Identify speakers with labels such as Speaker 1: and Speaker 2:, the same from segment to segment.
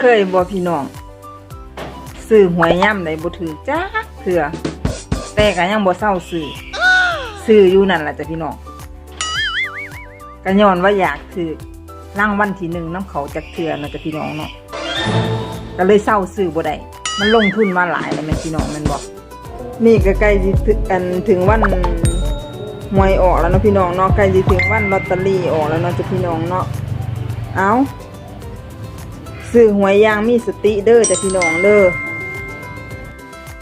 Speaker 1: เคยบ่พี่น้องซื้อหวยย่ำใดบ่ถือจ้าเถื่อแต่ก็ยังบ่เศร้าซื้อซื้ออยู่นั่นแหละจ้ะพี่น้องก็ย้อนว่าอยากถือรางวัลที่หนึ่งน้ำเขาจักเถื่อนะจ้ะพี่น้องเนาะก็เลยเศร้าซื้อบ่ได้มันลงทุนมาหลายแล้วแม่พี่น้องม่นบ่นี่ก็ใกล้สิถึงอันถึงวันหวยออกแล้วเนาะพี่น้องเนาะใกล้สิถึงวันลอตเตอรี่ออกแล้วเนาะจ้ะพี่น้องเนาะเอา ซื้อหวยอยางมีสติเด้อจ้ะพี่น้องเด้อ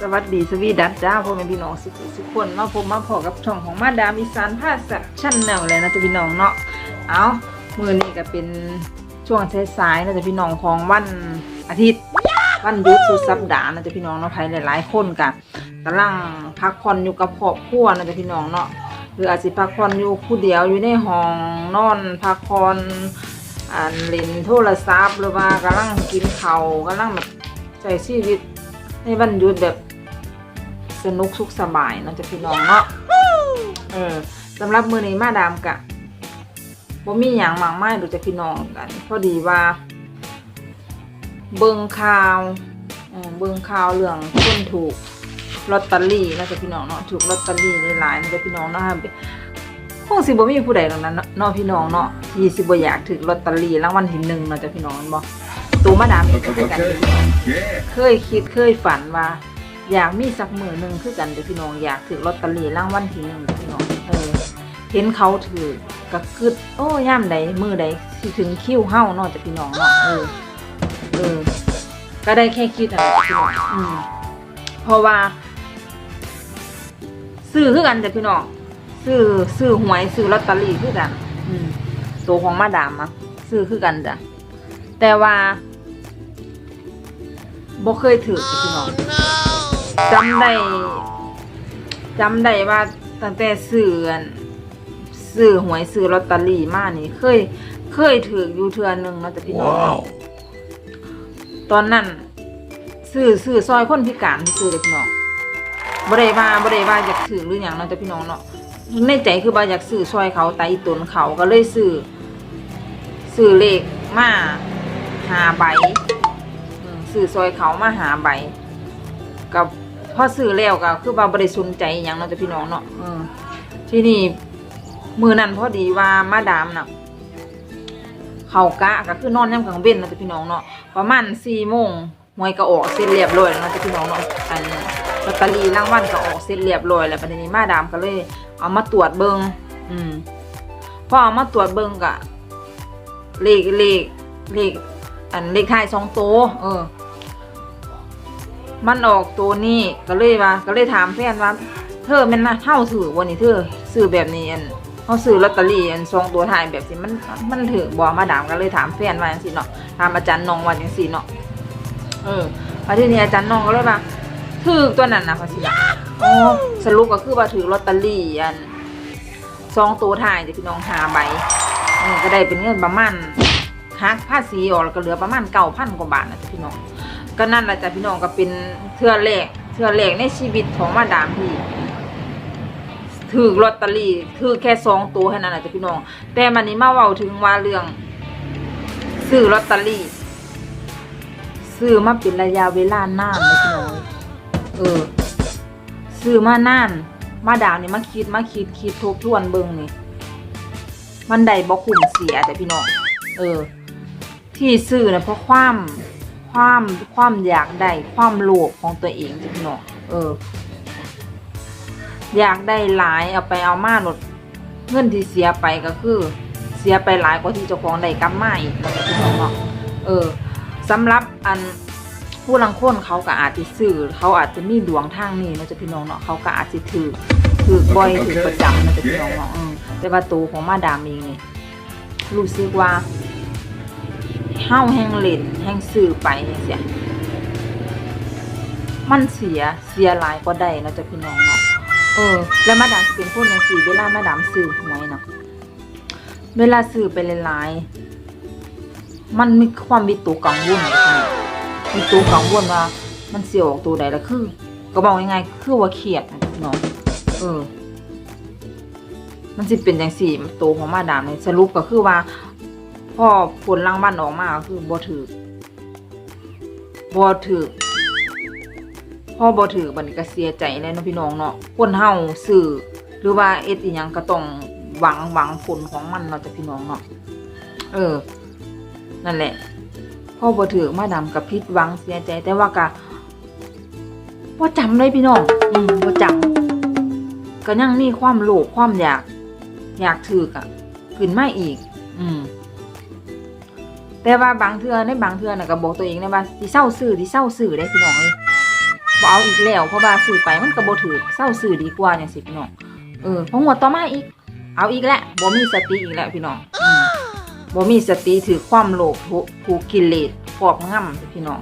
Speaker 1: สวัสดีสวีดัสจ้าพ่อแม่พี่น้องสุขสุขคนมาพบมาพอกับช่องของมาดามอีสานภาสักชั้นแนวเลยนะจ้ะพี่น้องเนาะเอามือนี้ก็เป็นช่วงสายๆนะจ้ะพี่น้องของวันอาทิตย์วันหยุดสุดสัปดาห์นะจ๊ะพี่น้องเนาะใครหลาย ๆ คนกันกำลังพักผ่อนอยู่กับครอบครัวนะจ๊ะพี่น้องเนาะหรืออาจจะพักผ่อนอยู่ผู้เดียวอยู่ในห้องนอนพักผ่อน อ่านเล่นโทรศัพท์หรือว่ากำลังกินเข้าวกำลังแบบใช้ชีวิตในวันหยุดแบบสนุกสุขสบายเนาะจะพี่น้องเนาะเออสำหรับมือนี้มาดามกะบ่มีหยังมากมายดูจะพี่น้องกัน พอดีว่า เบิงข่าวเบิงข่าวเรื่องคนถูกลอตเตอรี่นะจ๊ะพี่น้องเนาะถูกลอตเตอรี่หลายๆนะจ๊ะพี่น้องเนาะฮะ คงสิบ่มีผู้ใดหรอกนะเนเนาะพี่น้องเนาะที่สิบ่อยากถูกลอตเตอรี่รางวัลที่หนึ่งเนาะจ๊ะพี่น้องแม่นบ่ตูมาดามเองก็คือกัน เคยคิดเคยฝันว่า อยากมีสักมือหนึ่งคือกันเด้อพี่น้องอยากถือลอตเตอรี่รางวัลที่หนึ่งเด้อพี่น้องเออเห็นเขาถือก็กึดโอ้ย่ามใดมือใดสิถึงคิ้วเฮาเนาะจ้ะพี่น้องเนาะเออเออ ก็ได้แค่คิดอะพี่น้องอืมเพราะว่า ซื้อคือกันจ้ะพี่น้อง ซื้อซื้อหวยซื้อลอตเตอรี่คือกัน อืมตัวของมาดามอะซื้อคือกันจ้ะแต่ว่าบ่เคยถือจ้ะพี่น้องจำได้จำได้ว่าตั้งแต่ซื้ออันซื้อหวยซื้อลอตเตอรี่มานี่ เคย เคยถืออยู่เทือหนึงเนาะจ้ะพี่น้อง
Speaker 2: Wow.
Speaker 1: ตอนนั้นซื้อซื้อซอยคนพิการซื้อเลยพี่น้องบ่ได้ว่าบ่ได้ว่าอยากถือหรือหยังเนาะแต่พี่น้องเนาะ ในใจคือว่าอยากซื้อซอยเขาไตตนเขาก็เลยซื้อซื้อเลขมาหาใบอืมซื้อซอยเขามาหาใบ กับพอซื้อแล้วก็คือว่าบ่ได้สนใจหยังเนาะแต่พี่น้องเนาะอที่นี่มือนั้นพอดีว่ามาดามน่ะเขากะก็คือนอนย่ำกลางเว้นเนาะจะพี่น้องเนาะประมาณสี่โมงหวยก็ออกเสร็จเรียบร้อยแล้วเนาะจะพี่น้องเนาะอันลอตเตอรี่รางวัลก็ออกเสร็จเรียบร้อยแล้วประเด็นนี้มาดามก็เลย เอามาตรวจเบิงอืมพอเอามาตรวจเบิงกะเลขเลขเลขอันเลขท้ายสองตัวเออ มันออกตัวนี้ก็เลยว่า ก็เลยถามแฟนว่า เธอแม่นนะเท่าถือวันนี้เธอซื้อแบบนี้อันเขาซื้อลอตเตอรี่อันซองตัวทายแบบนี้มันมันถือบอมาดามก็เลยถามแฟนว่าจังสิเนาะถามอาจารย์นองว่าจังสิเนาะเออพอทีนี้อาจารย์นองก็เลยว่าถือตัวนั้นนะพอสิละ อ๋อสรุปก็คือว่าถือลอตเตอรี่อันซองตัวท้ายจะพี่น้องหาใบเออก็ได้เป็นเงินประมาณหักภาษีออกแล้วก็เหลือประมาณเก้าพันกว่าบาทนะจ๊ะพี่น้อง ก็นั่นแหละจ้ะพี่น้องก็เป็นเทื่อแรกเทื่อแรกในชีวิตของมาดามที่ถือลอตเตอรี่ถือแค่สองตัวแค่นั้นแหละจ้ะพี่น้อง แต่มันนี้มาเว้าถึงว่าเรื่องซื้อลอตเตอรี่ซื้อมาเป็นระยะเวลานานเลยพี่น้องเออ ซื้อมานานมาดามนี่มาคิดมาคิดคิดทบทวนเบิ่งนี่ มันได้บ่คุ้มเสียแต่พี่น้องเออ ที่ซื้อนะเพราะความความความอยากได้ความโลภของตัวเองจ้ะพี่น้องเออ อยากได้หลายเอาไปเอามาหลดเงินที่เสียไปก็คือ เสียไปหลายกว่าที่เจ้าของได้กลับมาอีกนะพี่น้องเนาะเออสำหรับอัน ผู้ลังคนเขาก็อาจจะซื้อเขาอาจจะมีดวงทางนี้นะจ๊ะพี่น้องเนาะเขาก็อาจจะถือถือบ่อยถือประจำนะจ๊ะพี่น้องเนาะอืมแต่ว่าตัวของมาดามเองนี่รู้สึกว่าเฮาแห่งเล่นแห่งซื้อไปจังซี่มันเสียเสียหลายก็ได้เนาะจะพี่น้องเนาะเออ แล้วมาดามสเป็นคนจังซี่เวลามาดามซื้อหวยเนาะเวลาซื้อไปหลายๆมันมีความวิตกกังวลนะพี่น้อง มีตัวกังวลว่า มันเสียออกตัวใดละคือ ก็บอกง่ายๆคือว่าเครียดนะพี่น้องเออ มันสิเป็นจังซี่ตัวของมาดามเนี่ยสรุปก็คือว่าพอผลรางวัลออกมาก็คือบ่ถือบ่ถือพ่อบ่ถือบันก็เสียใจแล้วนะพี่น้องเนาะคนเฮาซื้อหรือว่าเอ็ดอีหยังก็ต้องหวังหวังผลของมันเนาะจ้ะพี่น้องเนาะเออ นั่นแหละ พ่อบ่ถือมาดำกับพิษหวังเสียใจ แต่ว่าก็บ่าจำเลยพี่น้อง อืมบ่าจำก็ยังมีความโลภความอยาก อยากถือกอะขึ้นมาอีก อืม แต่ว่าบางเทือในบางเทือน่ะก็บอกตัวเองนะว่าสิเศร้าซื้อสิเศร้าซื้อได้พี่น้องเอ้ยบ่เอาอีกแล้วเพราะว่าซื้อไปมันก็บ่ถือเศร้าซื้อดีกว่าจังซี่พี่น้อง เออพองวดต่อมาอีก เอาอีกแล้วบ่มีสติอีกแล้วพี่น้อง อืม บ่มีสติถือความโลภถูกกิเลสครอบงำพี่น้อง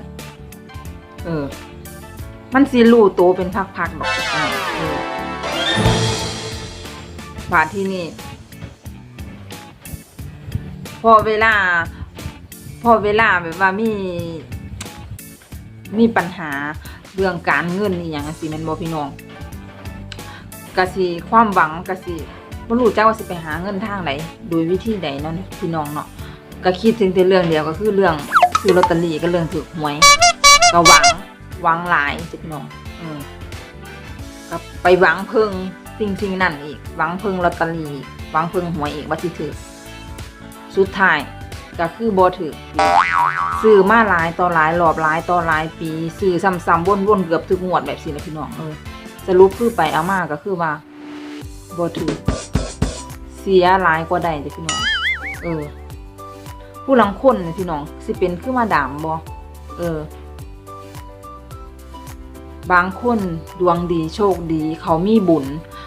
Speaker 1: เออ มันสิรู้โตเป็นพักๆดอกอ่าเออบาที่นี่พอเวลา พอเวลาแบบว่ามีมีปัญหาเรื่องการเงินนี่อย่างสิแม่นบ่พี่น้องกะสิความหวังกะสิ บ่รู้จักว่าสิไปหาเงินทางไหนโดยวิธีใดเนั่นพี่น้องเนาะก็คิดถึงแต่เรื่องเดียวก็คือเรื่องซื้อลอตเตอรี่ก็เรื่องถูกหวยก็หวังหวังหลายพี่น้องอืมก็ไปหวังเพิ่งสิ่งสิ่งๆนั่นอีกหวังเพิ่งลอตเตอรี่หวังเพิ่งหวยอีกว่าสิถือสุดท้ายก็คือบ่ถือซื้อมาหลายต่อหลายรอบหลายต่อหลายปีซื้อซ้ำๆวนๆเกือบทุกงวดแบบสินะพี่น้องเออสรุปคือไปเอามาก็คือว่าบ่ถือ สียหลายกว่าใดจ้ะพี่น้อง เออ ผู้ลังคนนะพี่น้อง สิเป็นคือมาดามบ่เออ บางคนดวงดีโชคดี เขามีบุญ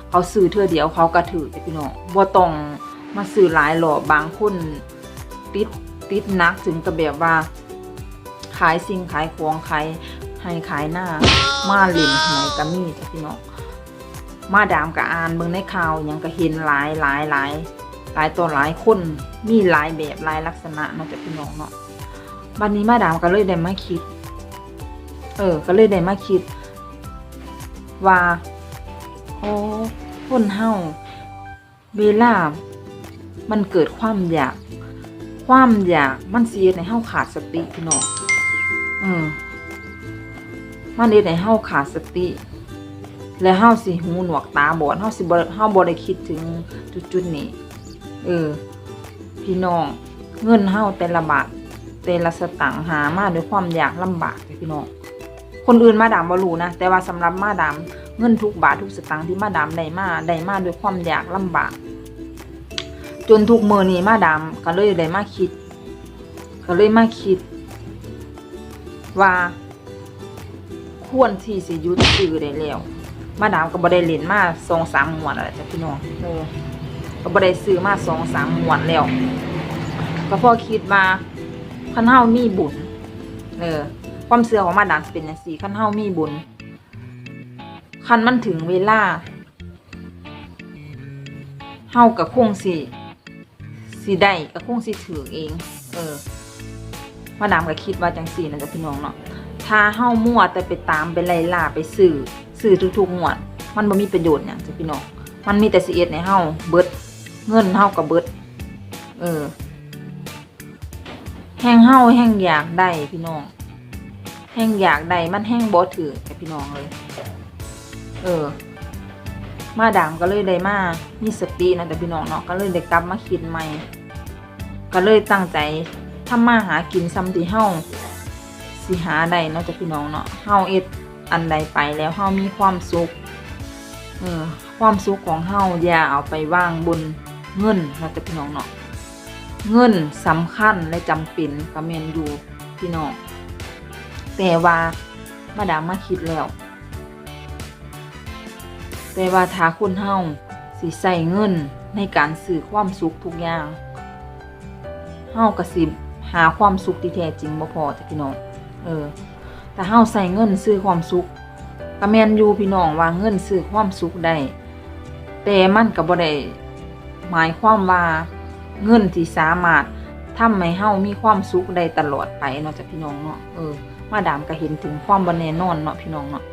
Speaker 1: เขาซื้อเทื่อเดียวเขาก็ถือจ้ะพี่น้องบ่ต้องมาซื้อหลายหลอบบางคนติดติดนักถึงกับแบบว่า ขายสิ่งขายของขายให้ขายหน้า มาเล่นหวยก็มีจ้ะพี่น้อง มาดามกับอ่านเบิ่งในข่าวยังก็เห็นหลายหลายหลายหลายตัวหลายคนมีหลายแบบหลายลักษณะเนาะจ้ะพี่น้องเนาะวันนี้มาดามก็เลยได้มาคิด เออ ก็เลยได้มาคิด ว่าโอ้คนเฮาเวลา มันเกิดความอยาก ความอยากมันเสียในเฮาขาดสติพี่น้องออมันเฮ็ดให้เฮาขาดสติ และเฮาสิหูหนวกตาบอดเฮาสิบ่เฮาบ่ได้คิดถึงจุดๆนี้เออ พี่น้อง เงินเฮาแต่ละบาทแต่ละสตางค์หามาด้วยความอยากลำบากพี่น้องคนอื่นมาดามบ่รู้นะแต่ว่าสำหรับมาดามเงินทุกบาททุกสตางค์ที่มาดามได้มาได้มาด้วยความอยากลำบาก จนทุกมือนี้มาดามก็เลยได้มาคิด ก็เลยมาคิด ว่า ควรที่สิยุดซื้อได้แล้ว มาดามก็บ่ได้เล่นมาสองสามหมวดอะไรจ้ะพี่น้องเออก็บ่ได้ซื้อมาสองสามหมวดแล้ว ก็พอคิดว่าคันเฮามีบุญเออ ความเสื่อของมาดามสิเป็นจังซี่คันเฮามีบุญคันมันถึงเวลาเฮากับคงสิสิได้กับคงสิถือเอง เออมาดามก็คิดว่าจังสี่นะจ๊ะพี่น้องเนาะถ้าเฮามั่วแต่ไปตามไปไล่ล่าไปสื่อ สื่อทุกๆงวด มันบ่มีประโยชน์หยังจ้ะพี่น้องมันมีแต่สิเอ็ดในเฮาเบิด เงินเฮากับเบิด เออ แห้งเฮาแห้งอยากได้พี่น้องแห้งอยากได้มันแห้งบ่ถือจ้ะพี่น้องเลย เออ มาดามก็เลยได้มามีสตินะแต่พี่น้องเนาะก็เลยได้กลับมาคิดใหม่ ก็เลยตั้งใจทำมาหากินซ้ำที่เฮาสิหาได้เนาะจ้ะพี่น้องเนาะเฮาเอ็ด อันใดไปแล้วเฮามีความสุขเออความสุขของเฮาอย่าเอาไปวางบนเงินเนาะจ้ะพี่น้องเนาะเงินสำคัญและจำเป็นก็แม่นอยู่พี่น้องแต่ว่ามาดามมาคิดแล้ว แต่ว่าถ้าคนเฮาสิใส่เงินในการซื้อความสุขทุกอย่างเฮาก็สิหาความสุขที่แท้จริงบ่พอจ้ะพี่น้องเออ แต่เฮาใส่เงินซื้อความสุขก็แมนอยู่พี่น้องว่าเงินซื้อความสุขได้ แต่มันก็บ่ได้หมายความว่าเงินที่สามารถทำให้เฮามีความสุขได้ตลอดไปเนาะจ้ะพี่น้องเนาะเออมาดามก็เห็นถึงความบ่แน่นอนเนาะพี่น้องเนาะ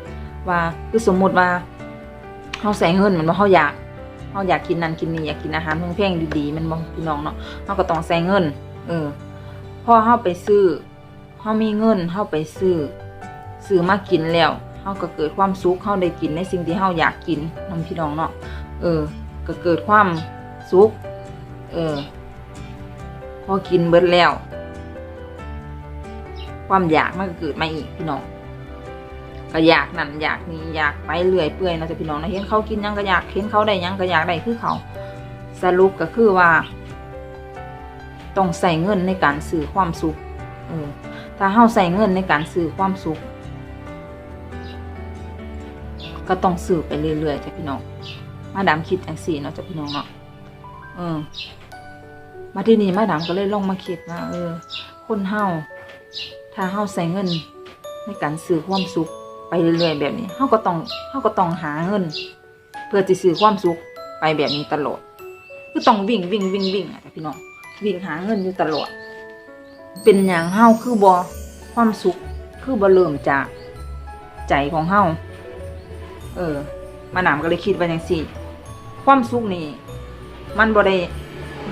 Speaker 1: ว่าคือสมมุติว่าเขาใส่เงินเหมือนว่าเขาอยากเขาอยากกินนั่นกินนี่อยากกินอาหารแพงๆดีๆมันบอกพี่น้องเนาะเขาก็ต้องใส่เงิน เออพอเขาไปซื้อเฮามีเงินเฮาไปซื้อ ซื้อมากินแล้วเฮาก็เกิดความสุขเฮาได้กินในสิ่งที่เฮาอยากกินนํพี่น้องเนาะเออ ก็เกิดความสุขเออ พอกินเบิดแล้ว ความอยากมันก็เกิดมาอีกพี่น้องก็อยากนั่นอยากนี่อยากไปเรื่อยเปื่อยนะจ้ะพี่น้องนะเห็นเขากินยังก็อยากเห็นเขาได้ยังก็อยากได้คือเขาสรุปก็คือว่าต้องใส่เงินในการซื้อความสุขเออถ้าเฮาใส่เงินในการซื้อความสุข ก็ต้องซื้อไปเรื่อยๆจ้ะพี่น้อง มาดามคิดจังสี่เนาะจ้ะพี่น้องเนาะเออ มาที่นี่มาดามก็เลยลองมาคิดว่าเออ คนเฮาถ้าเฮาใส่เงิน ในการซื้อความสุขไปเรื่อยๆแบบนี้เฮาก็ต้องเฮาก็ต้องหาเงิน เพื่อจะซื้อความสุขไปแบบนี้ตลอดคือต้องวิ่งวิ่งวิ่งวิ่งอะจ้ะพี่น้องวิ่งหาเงินอยู่ตลอด เป็นอย่างเฮาคือบ่ความสุขคือบ่เริ่มจากใจของเฮา เออ มาหนามก็เลยคิดว่าจังซี่ ความสุขนี่มันบ่ได้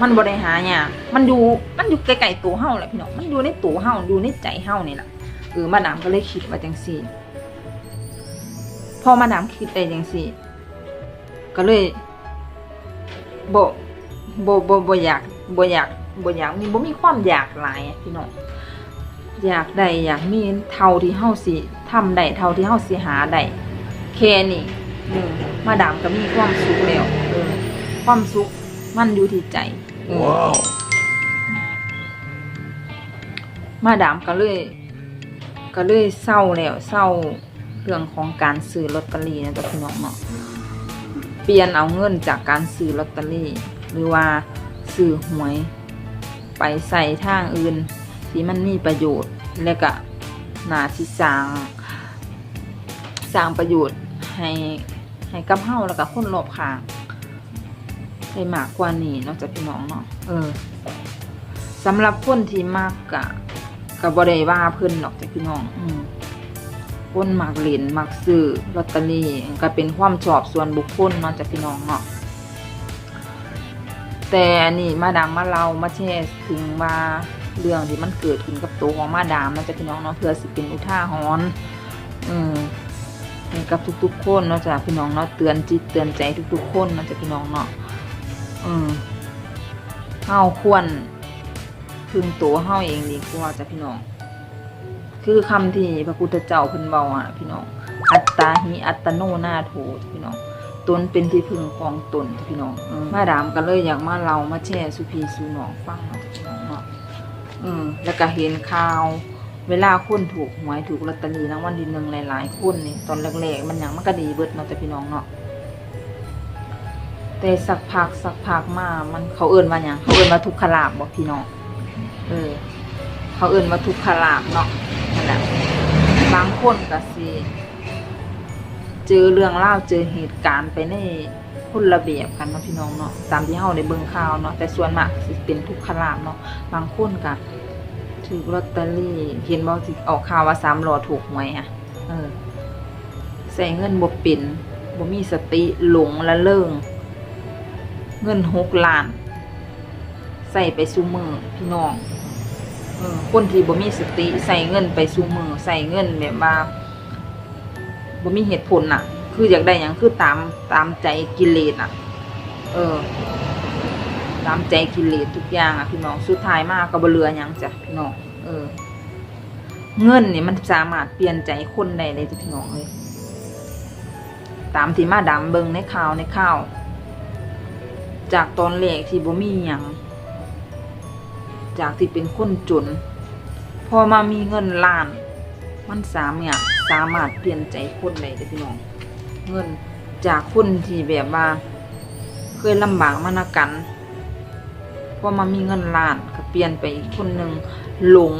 Speaker 1: มันบ่ได้หายากมันอยู่มันอยู่ไกลๆตัวเฮาแหละพี่น้องมันอยู่ในตัวเฮาอยู่ในใจเฮานี่แหละเออมาดามก็เลยคิดว่าจังซี่ พอมาดามคิดได้จังซี่ ก็เลยบ่บ่บ่บ่อยากบ่อยากบ่อยากมีบ่มีความอยากหลายพี่น้องอยากได้อยากมีเท่าที่เฮาสิทำได้เท่าที่เฮาสิหาได้ แค่นี้หนึ่งมาดามก็มีความสุขแล้วเออความสุขมันอยู่ที่ใจเออ
Speaker 2: Wow.
Speaker 1: มาดามก็เลย ก็เลยเศร้าแล้วเศร้าเรื่องของการซื้อลอตเตอรี่นะจ๊ะพี่น้องเนาะเปลี่ยนเอาเงินจากการซื้อลอตเตอรี่ หรือว่าซื้อหวย ไปใส่ทางอื่นที่มันมีประโยชน์ และก็น่าที่สร้างสร้างประโยชน์ ให้ให้กับเฮาแล้วก็คนรอบข้างได้มากกว่านี้เนอกจากพี่น้องเนาะเออสำหรับคนที่มากกะก็บ่ได้ว่าเพิ่นหรอกจ้ะพี่น้อง อืมคนมักเล่นมักซื้อลอตเตอรี่ก็เป็นความชอบส่วนบุคคลเนาะจ้ะพี่น้องเนาะแต่อันนี่มาดามมาเรามาแชร์ถึงว่าเรื่องที่มันเกิดขึ้นกับตัวของมาดามนาะจ้ะพี่น้องเนาะเพื่อสิเป็นอุทาหรณ์อืม กับทุกๆคนเนาะจ้ะพี่น้องเนาะเตือนจิตเตือนใจทุกๆคนเนาะจ้ะพี่น้องเนาะอืมเฮาควรพึงตัวเฮาเองดีกว่าจ้ะพี่น้อง คือคำที่พระพุทธเจ้าเพิ่นเว้าอะ พี่น้อง อัตตาหิอัตโนนาโถพี่น้องตนเป็นที่พึ่งของตนพี่น้องออมาดามก็เลยอยากมาเรามาแชร์สุพีสุนองฟังเนาะจ้ะพี่น้องเนาะอืมแล้วก็เห็นข่าว เวลาคนถูกหวยถูกลอตเตอรี่รางวัลที่หนึ่งหลายๆคนนี่ตอนแรกๆมันยังมันก็ดีเบิดเนาะจ้ะพี่น้องเนาะแต่สักพักสักพักมา มันเขาเอิ่นว่าหยังเขาเอิ่นว่าทุกขลาบบอกพี่น้องเออ เขาเอิ่นว่าทุกขลาบเนาะนั่นแหละบางคนก็สิเจอเรื่องเล่าเจอเหตุการณ์ไปในคนระเบียบกันเนาะพี่น้องเนาะตามที่เฮาได้เบิ่งข่าวเนาะแต่ส่วนมากสิเป็นทุกขลาบเนาะบางคนก็ ถูกลอตเตอรี่ เห็นบ่สิออกข่าวว่าสามหลอถูกหวยอะ เออ ใส่เงินบ่เป็นบ่มีสติหลงละเริง เงินหกล้าน ใส่ไปซูมือพี่น้องเออคนที่บ่มีสติ ใส่เงินไปซูมือใส่เงินแบบว่าบ่มีเหตุผลน่ะ คืออยากได้หยังคือตามตามใจกิเลสอะ เออ ตามใจกิเลสทุกอย่างอะพี่น้อง สุดท้ายมากก็บ่เหลือหยังจ้ะพี่น้อง เออ เงินนี่มันสามารถเปลี่ยนใจคนได้เลยจ้ะพี่น้องเลยตามที่มาดามเบิงในข่าวในข่าว จากตอนแรกที่บ่มีหยังจากที่เป็นคนจน พอมามีเงินล้าน มันสามารถสามารถเปลี่ยนใจคนได้เด้อพี่น้อง เงินจากคนที่แบบว่า เคยลำบากมานากันพอมามีเงินล้านก็เปลี่ยนไปอีกคนหนึ่ง หลง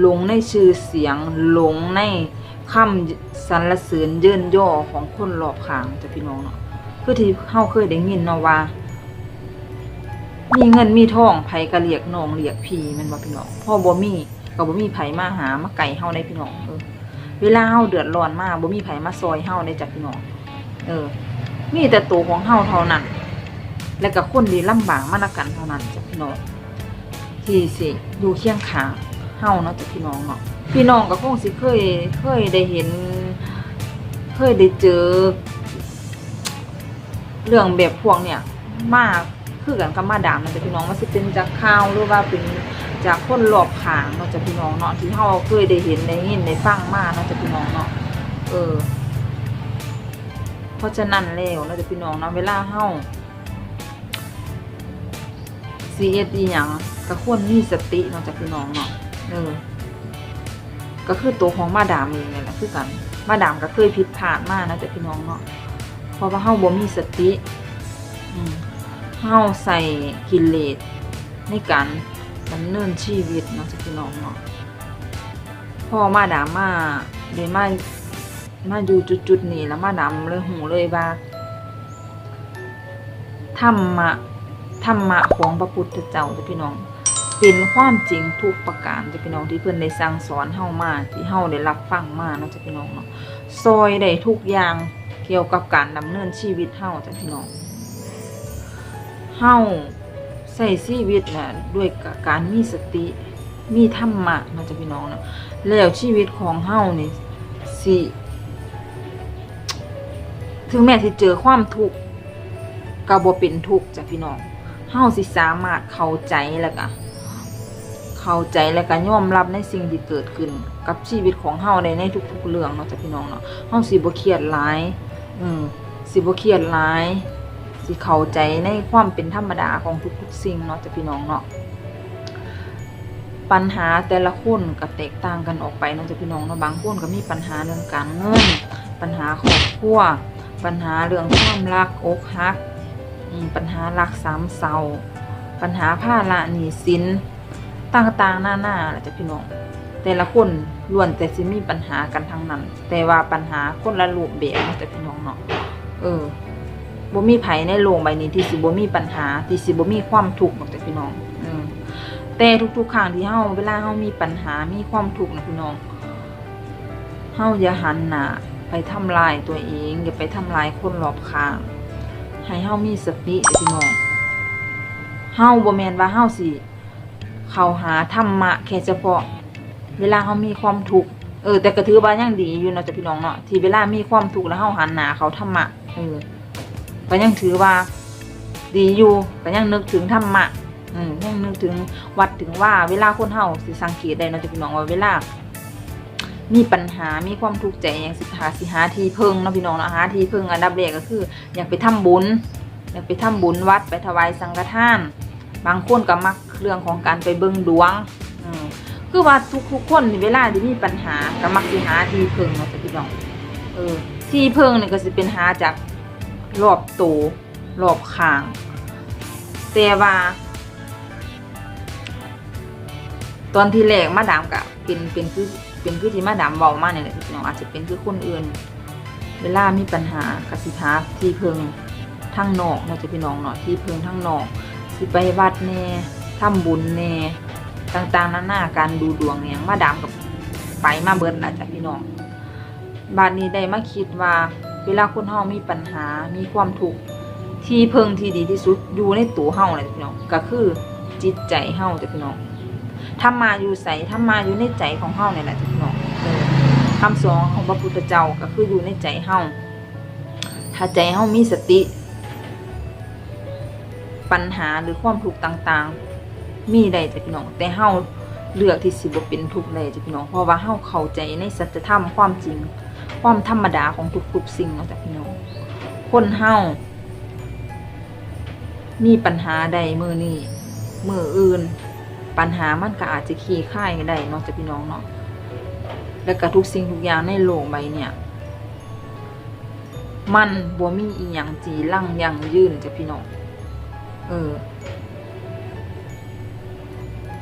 Speaker 1: หลงในชื่อเสียง หลงในคำสรรเสริญเยินย่อของคนรอบข้างจ้ะพี่น้องเนาะคือที่เฮาเคยได้ยินเนาะว่า มีเงินมีทองไผก็เรียกน้องเรียกพี่มันบ่พี่น้องพ่อบ่มีก็บ่มีไผมาหามาไก่เฮาได้พี่น้องเออเวลาเฮาเดือดร้อนมากบ่มีไผมาซอยเฮาได้จ้ะพี่น้องเออ มีแต่ตัวของเฮาเท่านั้น และก็คนที่ลำบากมานากันเท่านั้นจ้ะพี่น้อง ที่สิอยู่เคียงข้างเฮาเนาะจ้ะพี่น้องเนาะพี่น้องก็คงสิเคยเคยได้เห็น เคยได้เจอ เรื่องแบบพวกเนี่ย มากคือกันกับมาดามมันจะพี่น้องมันสิเป็นจากข่าวหรือว่าเป็นจากคนรอบขางเนาะจะพี่น้องเนาะที่เฮาเคยได้เห็นได้ยินได้ฟังมาเนาะจะพี่น้องเนาะเออ เพราะฉะนั้นแล้วเนาะจะพี่น้องเนาะเวลาเฮา ซีเอสอีหยังก็ควรมีสติเนาะจะพี่น้องเนาะเออก็คือตัวของมาดามเองนี่แหละคือกัน มาดามก็เคยผิดพลาดมากนะจะพี่น้องเนาะเพราะว่าเฮาบ่มีสติเฮาใส่กิเลสในการดำเนินชีวิตเนาะจะพี่น้องเนาะพอมาดามมาได้มามาอยู่จุดๆนี้แล้วมาดามเลยหูเลยว่าธรรมะ ธรรมะของพระพุทธเจ้าจะพี่น้องเป็นความจริงทุกประการจะพี่น้องที่เพิ่อนได้สั่งสอนเฮามาที่เฮาได้รับฟังมาเนาะจ้ะพี่น้องเนาะซอยได้ทุกอย่างเกี่ยวกับการดำเนินชีวิตเฮาจ้ะพี่น้องเฮาใช้ชีวิตน่ะด้วยการมีสติมีธรรมะเนาะจ้ะพี่น้องเนาะแล้วชีวิตของเฮานี่สิถึงแม้สิเจอความทุกข์ก็บ่เป็นทุกข์จ้ะพี่น้อง เฮาสิสามารถเข้าใจแล้วก็เข้าใจและก็ยอมรับในสิ่งที่เกิดขึ้น กับชีวิตของเฮาในในทุก ๆ เรื่องเนาะจ้ะพี่น้องเนาะเฮาสิบ่เครียดหลาย อืมสิบ่เครียดหลายสิเข้าใจในความเป็นธรรมดาของทุกๆสิ่งเนาะจ้ะพี่น้องเนาะปัญหาแต่ละคนก็แตกต่างกันออกไปเนาะจ้ะพี่น้องเนาะบางคนก็มีปัญหาเรื่องการเงิน ปัญหาครอบครัวปัญหาเรื่องความรักอกหัก ปัญหารักสามเศร้าปัญหาภาระหนี้สินต่างๆหน้าๆล่ะจ้ะพี่น้อง แต่ละคนล้วนแต่สิมีปัญหากันทั้งนั้น แต่ว่าปัญหาคนละรูปแบบนะจ้ะพี่น้องเนาะเออบ่มีไผในโลกใบนี้ที่สิบ่มีปัญหาที่สิบ่มีความทุกข์หรอกจ้ะพี่น้องอืมแต่ทุกๆครั้งที่เฮาเวลาเฮามีปัญหามีความทุกข์นะพี่น้องเฮาอย่าหันหน้าไปทำลายตัวเอง อย่าไปทำลายคนรอบข้าง ให้เฮามีสติพี่น้องเฮาบ่แม่นว่าเฮาสิเขาหาธรรมะแค่เฉพาะ เวลาเขามีความทุกข์เออแต่ก็ถือว่ายังดีอยู่เนาะจ้ะพี่น้องเนาะที่เวลามีความทุกข์แล้วเขาหันหน้าเขาธรรมะเออก็ยังถือว่า ดีอยู่ก็ยังนึกถึงธรรมะอืมยังนึกถึงวัดถึงว่าเวลาคนเฮาสิสังเกตได้เนาะจ้ะพี่น้องว่าเวลา มีปัญหา มีความทุกข์ใจอย่างสิหาสิหาทีเพิ่งเนาะพี่น้องเนาะหาทีเพิ่งอันดับแรกก็คือ อยากไปทำบุญ อยากไปทำบุญวัดไปถวายสังฆทาน บางคนก็มักเรื่องของการไปเบิ่งดวงอืมคือว่าทุกทุกๆคนนี่เวลาที่มีปัญหาก็มักสิหาที่เพิ่งเนาะจ้ะพี่น้อง เออ ที่เพิ่งนี่ยก็สิเป็นหาจากรอบโตวรอบข้าง แต่ว่าตอนที่แรกมาดามกับเป็นเป็นคือ เป็นคือที่มาดามเว้ามาเนี่ยแหละพี่น้องอาจจะเป็นคือคนอื่น เวลามีปัญหากสิหาที่เพิงทั้งนอกเนาจะพี่น้องเนาะที่เพิงทั้งนอกสิไปวัดแน่ทำบุญแน่ต่างๆนานาการดูดวงเนี่ยมาดามกับไปมาเบิดละจ้ะพี่น้องบาดนี้ได้มาคิดว่าเวลาคนเฮามีปัญหา มีความทุกข์ที่เพิงที่ดีที่สุดอยู่ในตัวเฮาเลยจะพี่น้องก็คือจิตใจเฮาจ้ะพี่น้อง ธรรมาอยู่ใสธรรมาอยู่ในใจของเฮาเนี่ยแหละจ้ะพี่น้องคำสอนของพระพุทธเจ้าก็คืออยู่ในใจเฮาถ้าใจเฮามีสติ ปัญหาหรือความทุกข์ต่างๆ มีได้จ้ะพี่น้องแต่เฮาเลือกที่สิบ่เป็นทุกข์ได้จ้ะพี่น้องเพราะว่าเฮาเข้าใจในสัจธรรมความจริง ความธรรมดาของทุกๆสิ่งเนาะจ้ะพี่น้องคนเฮามีปัญหาใดมือนี้มืออื่น ปัญหามันก็อาจจะคลี่คลายได้นาะจ้ะพี่น้องเนาะแล้วก็ทุกสิ่งทุกอย่างในโลกใบเนี่ย มันบ่มีอีหยังจีรั่งยังยืนจ้ะพี่น้องเออ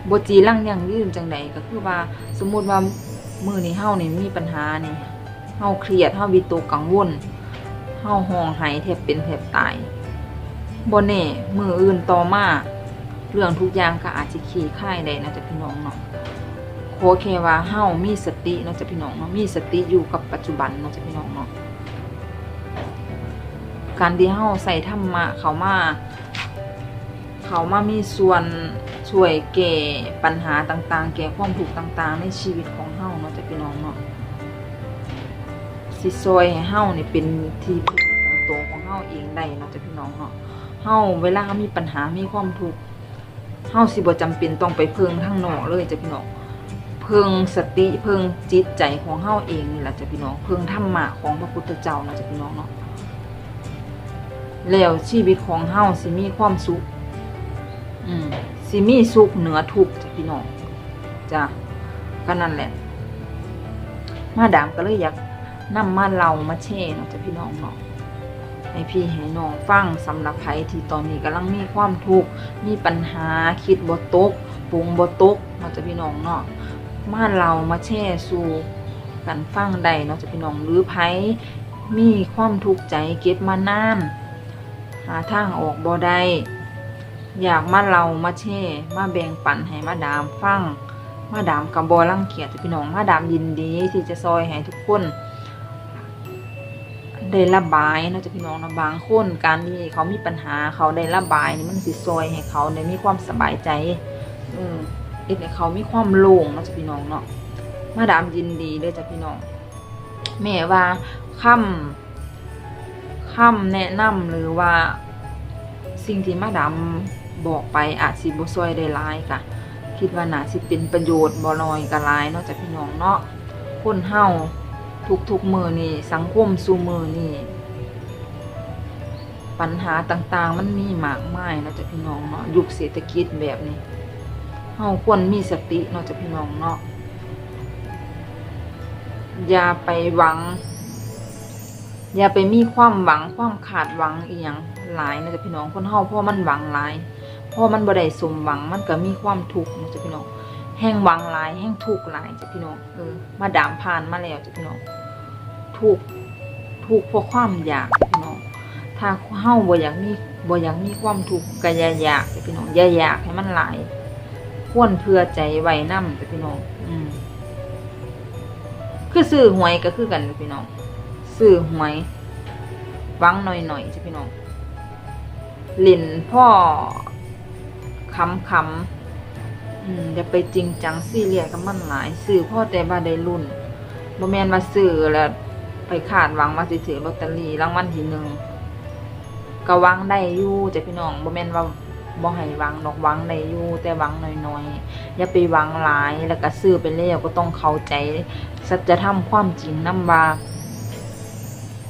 Speaker 1: บจีร่างยังยืนจังใดก็คือว่า สมมุติว่ามือนี้เฮานี่มีปัญหานี่เฮาเครียดเฮาวิตกกังวลเฮาห้องไห้แทบเป็นแทบตายบ่แน่มืออื่นต่อมา เรื่องทุกอย่างก็อาจจะคลี่คลายได้นะจ๊ะพี่น้องเนาะขอแค่ว่าเฮามีสติเนาะจ๊ะพี่น้องเนาะมีสติอยู่กับปัจจุบันเนาะจ๊ะพี่น้องเนาะการที่เฮาใส่ธรรมะเขามา เขามามีส่วนช่วยแก้ปัญหาต่าง ๆ แก้ความทุกข์ต่าง ๆ ในชีวิตของเฮานอกจากพี่น้องเนาะสิซอยให้เฮานี่เป็นที่พึ่งของตัวของเฮาเองได้เนาะจ้ะพี่น้องเนาะเฮาเวลามีปัญหามีความทุกข์ เฮาสิบ่จำเป็นต้องไปเพิ่งทางนอกเลยจ้ะพี่น้อง เพิ่งสติเพิ่งจิตใจของเฮาเองนี่แหละจ้ะพี่น้อง เพิ่งธรรมะของพระพุทธเจ้านะจ้ะพี่น้องเนาะ แล้วชีวิตของเฮาสิมีความสุข อืมสิมีสุขเหนือทุกข์จ้ะพี่น้องจ้ะก็นั่นแหละ มาดามก็เลยอยากนำมาเล่ามาแช่เนาะจ้ะพี่น้องเนาะ ให้พี่ให้น้องฟังสำหรับใครที่ตอนนี้กำลังมีความทุกข์มีปัญหาคิดบ่ตกปรุงบ่ตกเนาจะพี่น้องเนาะมาเล่ามาแช่สู่กันฟังได้เนาะจะพี่น้องหรือไผมีความทุกข์ใจเก็บมานานหาทางออกบ่ได้อยากมาเล่ามาแช่มาแบ่งปันให้มาดามฟังมาดามกับบอรังเกียจจะพี่น้องมาดามยินดีที่จะซอยให้ทุกคน ได้ระบายเนาะจ้ะพี่น้องนะบางคนการที่เขามีปัญหาเขาได้ระบายนี่มันสิซอยให้เขาได้มีความสบายใจเออเอ็ดให้เขามีความโล่งเนาะจ้ะพี่น้องเนาะมาดามยินดีเด้อจ้ะพี่น้อง แม่ว่าคำคำแนะนำหรือว่า สิ่งที่มาดามบอกไปอาจสิบ่ซอยได้หลายค่ะคิดว่าน่าสิเป็นประโยชน์บ่น้อยก็หลายเนาะจากพี่น้องเนาะคนเฮา ทุกๆมือนี่สังคมสู่มือนี่ปัญหาต่างๆ มันมีมากมายเนาะจากพี่น้องเนาะยุคเศรษฐกิจแบบนี้เฮาควรมีสติเนาะจากพี่น้องเนาะอย่าไปหวัง อย่าไปมีความหวังความขาดหวังอีหยังหลายนะจากพี่น้องคนเฮาเพราะมันหวังหลายพอมันบ่ได้สมหวังมันก็มีความทุกข์นะจ๊ะพี่น้องแห้งหวังหลายแห้งทุกข์หลายจ้ะพี่น้องเออมาดามผ่านมาแล้วจ้ะพี่น้อง ทุกข์ทุกข์เพราะความอยากพี่น้องถ้าเฮาบ่อยากมีบ่อยากมีความทุกข์ก็อย่าอยากจะพี่น้องอย่าอยากให้มันหลายควรเพื่อใจไว้นำจ้ะพี่น้อง อืมคือซื้อหวยก็คือกันจะพี่น้องซื้อหวยวังหน่อยๆจ้ะพี่น้องเล่นพ่อคำคำอืมอย่าไปจริงจังซีเรียสกับมันหลายสื่อพ่อแต่ว่าได้รุ่นบ่แมนว่าซื้อแล้ว ไปคาดหวังว่าสิถือลอตเตอรี่รางวัลที่หนึ่งก็หวังได้อยู่จ้ะพี่น้องบ่แม่นว่าบ่ให้หวังดอกหวังได้อยู่แต่หวังน้อยๆอย่าไปหวังหลายแล้วก็ซื้อไปแล้วก็ต้องเข้าใจสัจธรรมความจริงนำว่า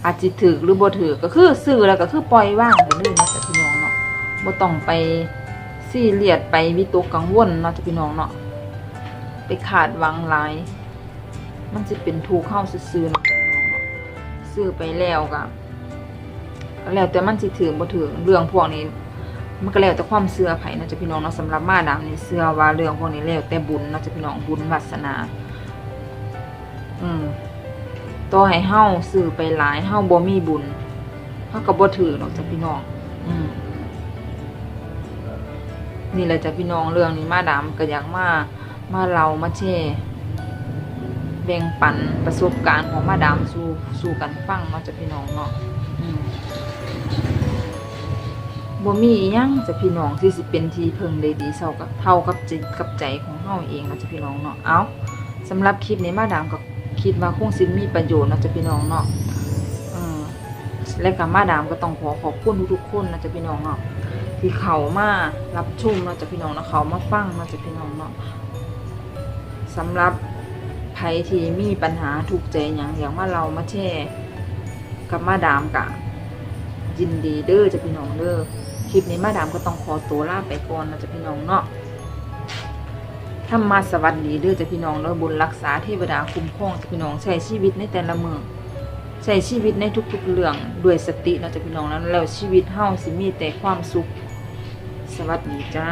Speaker 1: อาจสิถือหรือบ่ถือก็คือซื้อแล้วก็คือปล่อยว่างไปเลยนะจ้ะพี่น้องเนาะบ่ต้องไปซีเรียดไปวิตกกังวลเนาะจ้ะพี่น้องเนาะไปขาดหวังหลาย มันจะเป็นทุกเข้าซื่อๆเนาะ ซื้อไปแล้วก็แล้วแต่มันสิถือบ่ถือเรื่องพวกนี้ มันก็แล้วแต่ความเชื่อไผเนาะจ้ะพี่น้องเนาะสำหรับมาดามนี่เชื่อว่าเรื่องพวกนี้แล้วแต่บุญนาะจ้ะพี่น้องบุญวาสนา อืมต่อให้เฮาซื้อไปหลายเฮาบ่มีบุญเฮาก็บ่ถือเนาะจ้ะพี่น้อง อืมนี่แหละจ้ะพี่น้องเรื่องนี้มาดามก็อยากมามาเรามาแชร์แบ่งปันประสบการณ์ของมาดามสู่สู่กันฟังเนาะจ้ะพี่น้องเนาะบ่มีอยังจะพี่น้องที่สิเป็นที่พึ่งได้ดีเท่ากับเท่ากับจิตกับใจของเฮาเองเนาะจ้ะพี่น้องเนาะเอาสำหรับคลิปนี้มาดามก็คิดว่าคงสิมีประโยชน์เนาะจ้ะพี่น้องเนาะและกับมาดามก็ต้องขอขอบคุณทุกๆคนนะจ้ะพี่น้องเนาะที่เขามารับชมเนาะจากพี่น้องเนาะเขามาฟังเนาะจากพี่น้องเนาะสำหรับ ใครที่มีปัญหาถูกใจอย่างอย่างมาเรามาแชร์กับมาดามกะ ยินดีเด้อจากพี่น้องเด้อคลิปนี้มาดามก็ต้องขอตัวลาไปก่อนเนาะจากพี่น้องเนาะถ้ามาสวัสดีเด้อจากพี่น้องเนาะบุญรักษาเทวดาคุ้มครองจากพี่น้องใช้ชีวิตในแต่ละเมืองใช้ชีวิตในทุกๆเรื่องด้วยสติเนาจะพี่น้องนั้นแล้วชีวิตเฮาสิมีแต่ความสุข สวัสดีจ้า